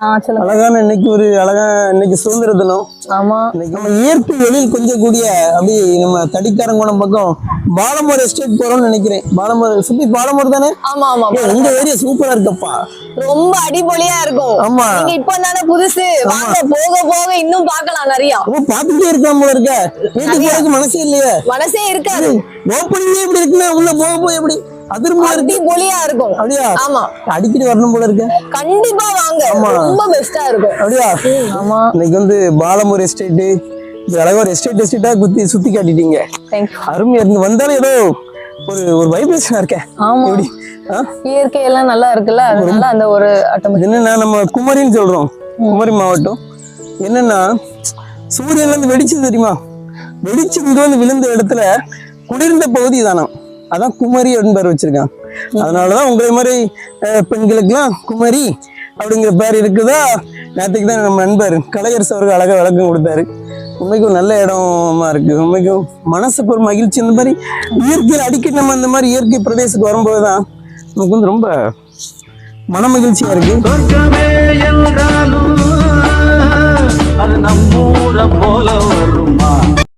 அழகான இன்னைக்கு ஒரு அழகான இன்னைக்கு சுதந்திர தினம். ஆமா. இன்னைக்கு நம்ம இயற்கை எழில் கொஞ்சம் கூடிய அப்படி நம்ம தடிக்காரங்குணம் பக்கம் பாலமோர் எஸ்டேட் போறோம்னு நினைக்கிறேன். பாலமோர் சுத்தி பாலமோர் தானே? ஆமா ஆமா உங்க ஏரியா சூப்பரா இருக்கப்பா. ரொம்ப அடிபொலியா இருக்கும். ஆமா. நீங்க இப்ப தானே புதுசு. வாங்க போக போக இன்னும் பார்க்கலாம் நிறைய. ரொம்ப பாத்துட்டே இருக்காம இருக்க. வீட்டுக்கு போறதுக்கு மனசே இல்லையே. மனசே இருக்காது. ஓப்பனிங்கே இப்படி இருக்குன்னா உள்ள போக போய் எப்படி? அதிர்மா இருக்கு. அடிபொலியா இருக்கும். அப்படியா? ஆமா. அடிக்கடி வரணும் போல இருக்க. கண்டிப்பா வாங்க. ரொம்ப பெஸ்டா இருக்கும். அப்படியா? ஆமா. இன்னைக்கு வந்து பாலமூர் எஸ்டேட்டு இது அழகா ஒரு எஸ்டேட் எஸ்டேட்டா குத்தி சுத்தி காட்டிட்டீங்க. அருமையா இருந்து வந்தாலும் ஏதோ ஒரு ஒரு வைப்ரேஷனா இருக்கேன் ஆமா. எப்படி? இயற்கை எல்லாம் நல்லா இருக்குல்ல? அதனால அந்த ஒரு என்னன்னா நம்ம குமரின்னு சொல்றோம். குமரி மாவட்டம். என்னன்னா சூரியன்ல இருந்து வெடிச்சது தெரியுமா? வெடிச்சு வந்து விழுந்த இடத்துல குளிர்ந்த பகுதி தானா அதான் குமரி என்பர் வச்சிருக்கான். அதனாலதான் உங்களை மாதிரி பெண்களுக்கெல்லாம் குமரி அப்படிங்கிற பேர் இருக்குதா? நேற்றுக்கு தான் நம்ம நண்பர் கலைஞர் அவர்கள் அழகாக விளக்கம் கொடுத்தாரு. உண்மைக்கும் நல்ல இடமா இருக்கு. உண்மைக்கும் மனசுக்கு ஒரு மகிழ்ச்சி. இந்த மாதிரி இயற்கையில் அடிக்கடி நம்ம இந்த மாதிரி இயற்கை பிரதேசத்துக்கு வரும்போது தான் நமக்கு வந்து ரொம்ப மன மகிழ்ச்சியா இருக்கு. அது நம்ம